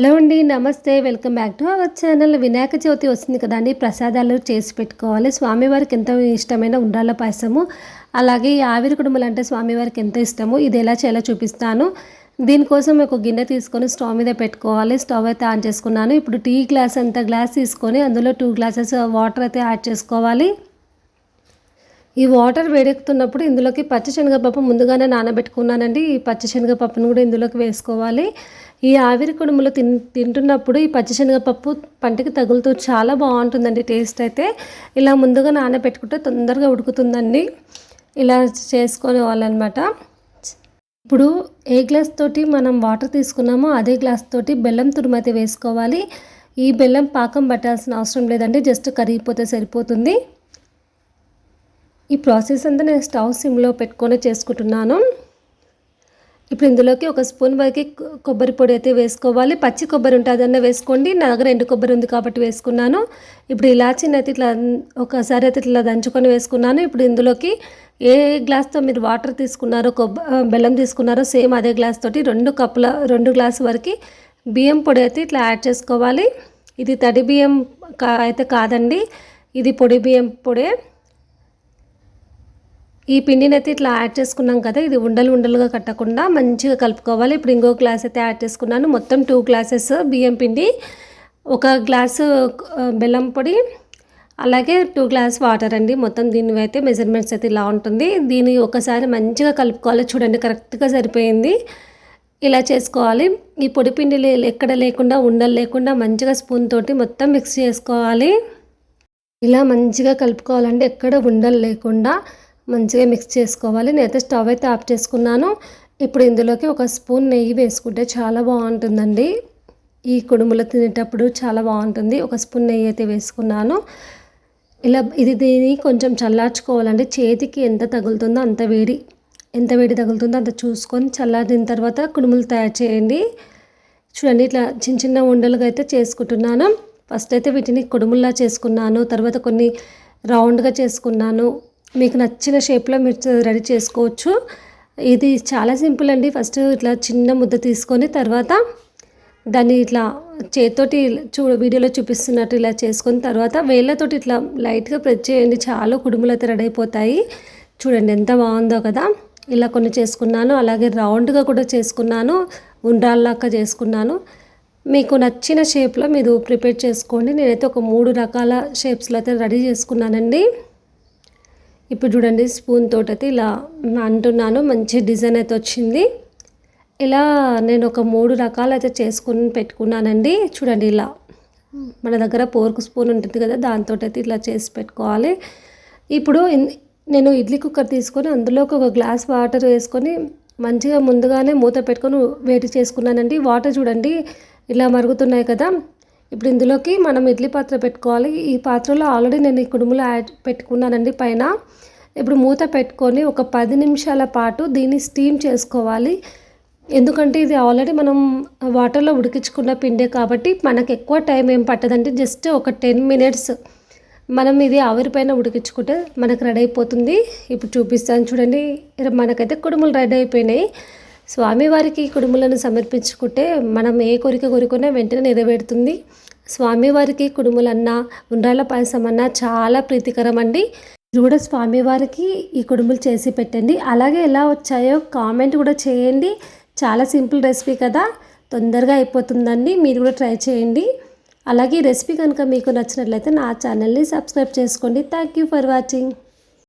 Hello అండి నమస్తే. Welcome back to our channel. Vinayaka Chavithi వస్తుంది కదండి ప్రసాదాలు చేసి పెట్టుకోవాలి. స్వామివారికి ఎంతో ఇష్టమైన ఉండాల పాయసము అలాగే ఈ ఆవిరి కుడుములు అంటే స్వామివారికి ఎంత ఇష్టమో. ఇది ఎలా చేయాలో చూపిస్తాను. దీనికోసం ఒక గిన్నె తీసుకొని స్టవ్ మీద పెట్టుకోవాలి. స్టవ్ అయితే ఆన్ చేసుకున్నాను. ఇప్పుడు టీ గ్లాస్ అంత గ్లాస్ తీసుకొని అందులో టూ గ్లాసెస్ వాటర్ అయితే యాడ్ చేసుకోవాలి. ఈ వాటర్ వేడెక్కుతున్నప్పుడు ఇందులోకి పచ్చి శనగపప్పు ముందుగానే నానబెట్టుకున్నానండి. ఈ పచ్చి శనగపప్పును కూడా ఇందులోకి వేసుకోవాలి. ఈ ఆవిరి కుడుములు తిన్ తింటున్నప్పుడు ఈ పచ్చిశనగపప్పు పంటకి తగులుతూ చాలా బాగుంటుందండి టేస్ట్ అయితే. ఇలా ముందుగా నానబెట్టుకుంటే తొందరగా ఉడుకుతుందండి. ఇలా చేసుకోవాలన్నమాట. ఇప్పుడు ఏ గ్లాస్ తోటి మనం వాటర్ తీసుకున్నామో అదే గ్లాస్ తోటి బెల్లం తురుమైతే వేసుకోవాలి. ఈ బెల్లం పాకం పట్టాల్సిన అవసరం లేదండి. జస్ట్ కరిగిపోతే సరిపోతుంది. ఈ ప్రాసెస్ అంతా నేను స్టవ్ సిమ్లో పెట్టుకొని చేసుకుంటున్నాను. ఇప్పుడు ఇందులోకి ఒక స్పూన్ వరకు కొబ్బరి పొడి అయితే వేసుకోవాలి. పచ్చి కొబ్బరి ఉంటుందన్న వేసుకోండి. నా దగ్గర ఎండు కొబ్బరి ఉంది కాబట్టి వేసుకున్నాను. ఇప్పుడు ఇలాచీని అయితే ఇట్లా ఒకసారి అయితే ఇట్లా దంచుకొని వేసుకున్నాను. ఇప్పుడు ఇందులోకి ఏ గ్లాస్తో మీరు వాటర్ తీసుకున్నారో కొబ్బ బెల్లం తీసుకున్నారో సేమ్ అదే గ్లాస్ తోటి రెండు కప్పుల రెండు గ్లాసు వరకు బియ్యం పొడి అయితే ఇట్లా యాడ్ చేసుకోవాలి. ఇది తడి బియ్యం కా అయితే కాదండి. ఇది పొడి బియ్యం పొడే. ఈ పిండిని అయితే ఇట్లా యాడ్ చేసుకున్నాం కదా ఇది ఉండలు ఉండలుగా కట్టకుండా మంచిగా కలుపుకోవాలి. ఇప్పుడు ఇంకో గ్లాస్ అయితే యాడ్ చేసుకున్నాను. మొత్తం టూ గ్లాసెస్ బియ్యం పిండి ఒక గ్లాసు బెల్లం పొడి అలాగే టూ గ్లాస్ వాటర్ అండి. మొత్తం దీని అయితే మెజర్మెంట్స్ అయితే ఇలా ఉంటుంది. దీన్ని ఒకసారి మంచిగా కలుపుకోవాలి. చూడండి కరెక్ట్గా సరిపోయింది. ఇలా చేసుకోవాలి. ఈ పొడి పిండి ఎక్కడ లేకుండా ఉండలు లేకుండా మంచిగా స్పూన్ తోటి మొత్తం మిక్స్ చేసుకోవాలి. ఇలా మంచిగా కలుపుకోవాలంటే ఎక్కడ ఉండలు లేకుండా. మంచిగా మిక్స్ చేసుకోవాలి. నేనైతే స్టవ్ అయితే ఆఫ్ చేసుకున్నాను. ఇప్పుడు ఇందులోకి ఒక స్పూన్ నెయ్యి వేసుకుంటే చాలా బాగుంటుందండి. ఈ కుడుములు తినేటప్పుడు చాలా బాగుంటుంది. ఒక స్పూన్ నెయ్యి అయితే వేసుకున్నాను. ఇలా ఇది దీన్ని కొంచెం చల్లార్చుకోవాలండి. చేతికి ఎంత తగులుతుందో అంత వేడి ఎంత వేడి తగులుతుందో అంత చూసుకొని చల్లారిన తర్వాత కుడుములు తయారు చేయండి. చూడండి ఇట్లా చిన్న చిన్న ఉండలుగా అయితే చేసుకుంటున్నాను. ఫస్ట్ అయితే వీటిని కుడుముల్లా చేసుకున్నాను. తర్వాత కొన్ని రౌండ్గా చేసుకున్నాను. మీకు నచ్చిన షేప్లో మీరు రెడీ చేసుకోవచ్చు. ఇది చాలా సింపుల్ అండి. ఫస్ట్ ఇట్లా చిన్న ముద్ద తీసుకొని తర్వాత దాన్ని ఇట్లా చేతితోటి చూ వీడియోలో చూపిస్తున్నట్టు ఇలా చేసుకున్న తర్వాత వేళ్ళతోటి ఇట్లా లైట్గా ప్రెస్ చేయండి. చాలా కుడుములు అయితే రెడీ అయిపోతాయి. చూడండి ఎంత బాగుందో కదా. ఇలా కొన్ని చేసుకున్నాను. అలాగే రౌండ్గా కూడా చేసుకున్నాను. ఉండ్రాల్లాగా చేసుకున్నాను. మీకు నచ్చిన షేప్లో మీరు ప్రిపేర్ చేసుకోండి. నేనైతే ఒక మూడు రకాల షేప్స్లో అయితే రెడీ చేసుకున్నానండి. ఇప్పుడు చూడండి స్పూన్ తోటైతే ఇలా అంటున్నాను మంచి డిజైన్ అయితే వచ్చింది. ఇలా నేను ఒక మూడు రకాలు అయితే చేసుకుని పెట్టుకున్నానండి. చూడండి ఇలా. మన దగ్గర పోర్కు స్పూన్ ఉంటుంది కదా దాంతో అయితే ఇలా చేసి పెట్టుకోవాలి. ఇప్పుడు నేను ఇడ్లీ కుక్కర్ తీసుకొని అందులోకి ఒక గ్లాస్ వాటర్ వేసుకొని మంచిగా ముందుగానే మూత పెట్టుకొని వేడి చేసుకున్నానండి. వాటర్ చూడండి ఇలా మరుగుతున్నాయి కదా. ఇప్పుడు ఇందులోకి మనం ఇడ్లీ పాత్ర పెట్టుకోవాలి. ఈ పాత్రలో ఆల్రెడీ నేను ఈ కుడుములు యాడ్ పెట్టుకున్నానండి పైన. ఇప్పుడు మూత పెట్టుకొని ఒక పది నిమిషాల పాటు దీన్ని స్టీమ్ చేసుకోవాలి. ఎందుకంటే ఇది ఆల్రెడీ మనం వాటర్లో ఉడికించుకున్న పిండే కాబట్టి మనకు ఎక్కువ టైం ఏం పట్టదండి. జస్ట్ ఒక టెన్ మినిట్స్ మనం ఇది ఆవిరిపైన ఉడికించుకుంటే మనకు రెడీ అయిపోతుంది. ఇప్పుడు చూపిస్తాను చూడండి. మనకైతే కుడుములు రెడీ అయిపోయినాయి. స్వామివారికి కుడుములను సమర్పించుకుంటే మనం ఏ కోరిక కోరుకున్నా వెంటనే నెరవేరుతుంది. స్వామివారికి కుడుములన్నా ఉండ్రాల పాయసం అన్నా చాలా ప్రీతికరం అండి కూడా స్వామివారికి ఈ కుడుములు చేసి పెట్టండి. అలాగే ఎలా వచ్చాయో కామెంట్ కూడా చేయండి. చాలా సింపుల్ రెసిపీ కదా. తొందరగా అయిపోతుందండి. మీరు కూడా ట్రై చేయండి. అలాగే ఈ రెసిపీ కనుక మీకు నచ్చినట్లయితే నా ఛానల్ని సబ్స్క్రైబ్ చేసుకోండి. Thank you for watching.